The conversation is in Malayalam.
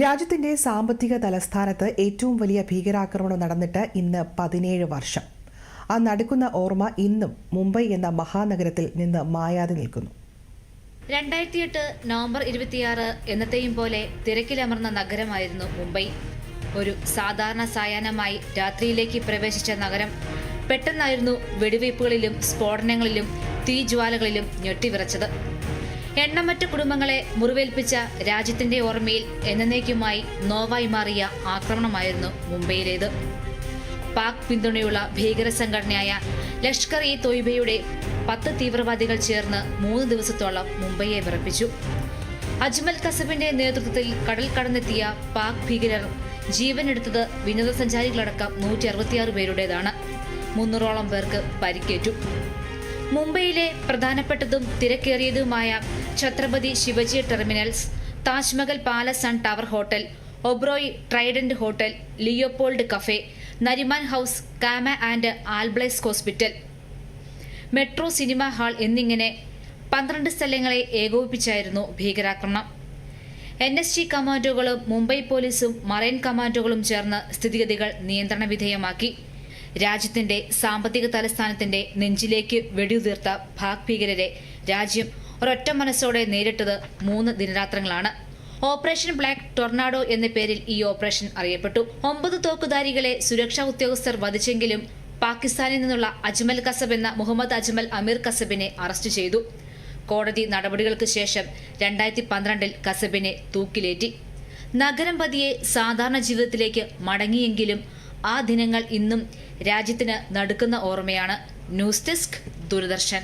രാജ്യത്തിന്റെ സാമ്പത്തിക തലസ്ഥാനത്ത് ഏറ്റവും വലിയ ഭീകരാക്രമണം നടന്നിട്ട് ഇന്ന് പതിനേഴ് വർഷം. ആ നടക്കുന്ന ഓർമ്മ ഇന്നും മുംബൈ എന്ന മഹാനഗരത്തിൽ നിന്ന് മായാതെ നിൽക്കുന്നു. രണ്ടായിരത്തി എട്ട് നവംബർ ഇരുപത്തിയാറ് എന്നത്തെയും പോലെ തിരക്കിലമർന്ന നഗരമായിരുന്നു മുംബൈ. ഒരു സാധാരണ സായാഹ്നമായി രാത്രിയിലേക്ക് പ്രവേശിച്ച നഗരം പെട്ടെന്നായിരുന്നു വെടിവയ്പ്പുകളിലും സ്ഫോടനങ്ങളിലും തീജ്വാലകളിലും ഞെട്ടിവിറച്ചത്. എണ്ണമറ്റ കുടുംബങ്ങളെ മുറിവേൽപ്പിച്ച രാജ്യത്തിന്റെ ഓർമ്മയിൽ എന്നേക്കുമായി നോവായി മാറിയ ആക്രമണമായിരുന്നു മുംബൈയിലേത്. പാക് പിന്തുണയുള്ള ഭീകര സംഘടനയായ ലഷ്കർ ഇ തൊയ്ബയുടെ പത്ത് തീവ്രവാദികൾ ചേർന്ന് മൂന്ന് ദിവസത്തോളം മുംബൈയെ വിറപ്പിച്ചു. അജ്മൽ കസബിന്റെ നേതൃത്വത്തിൽ കടൽ കടന്നെത്തിയ പാക് ഭീകരർ ജീവനെടുത്തത് വിനോദസഞ്ചാരികളടക്കം നൂറ്റി അറുപത്തിയാറ് പേരുടേതാണ്. മുന്നൂറോളം പേർക്ക് പരിക്കേറ്റു. മുംബൈയിലെ പ്രധാനപ്പെട്ടതും തിരക്കേറിയതുമായ Chhatrapati Shivaji terminals Taj Mahal palace and tower hotel Oberoi Trident hotel Leopold cafe Nariman house Cama and Albless hospital. Metro cinema hall എന്നിങ്ങനെ പന്ത്രണ്ട് സ്ഥലങ്ങളെ ഏകോപിപ്പിച്ചായിരുന്നു ഭീകരാക്രമണം. എൻ എസ് ജി കമാൻഡോകളും മുംബൈ പോലീസും മറൈൻ കമാൻഡോകളും ചേർന്ന് സ്ഥിതിഗതികൾ നിയന്ത്രണ വിധേയമാക്കി. രാജ്യത്തിന്റെ സാമ്പത്തിക തലസ്ഥാനത്തിന്റെ നെഞ്ചിലേക്ക് വെടിയുതിർത്ത ഭാഗ് ഭീകരരെ രാജ്യം ഒരൊറ്റ മനസ്സോടെ നേരിട്ടത് മൂന്ന് ദിനരാത്രങ്ങളാണ്. ഓപ്പറേഷൻ ബ്ലാക്ക് ടൊർണാഡോ എന്ന പേരിൽ ഈ ഓപ്പറേഷൻ അറിയപ്പെട്ടു. ഒമ്പത് തോക്കുധാരികളെ സുരക്ഷാ ഉദ്യോഗസ്ഥർ വധിച്ചെങ്കിലും പാകിസ്ഥാനിൽ നിന്നുള്ള അജ്മൽ കസബ് എന്ന മുഹമ്മദ് അജ്മൽ അമീർ കസബിനെ അറസ്റ്റ് ചെയ്തു. കോടതി നടപടികൾക്ക് ശേഷം രണ്ടായിരത്തി പന്ത്രണ്ടിൽ കസബിനെ തൂക്കിലേറ്റി. നഗരം പതിയെ സാധാരണ ജീവിതത്തിലേക്ക് മടങ്ങിയെങ്കിലും ആ ദിനങ്ങൾ ഇന്നും രാജ്യത്തിന് നടുക്കുന്ന ഓർമ്മയാണ് ന്യൂസ് ഡെസ്ക് ദൂരദർശൻ.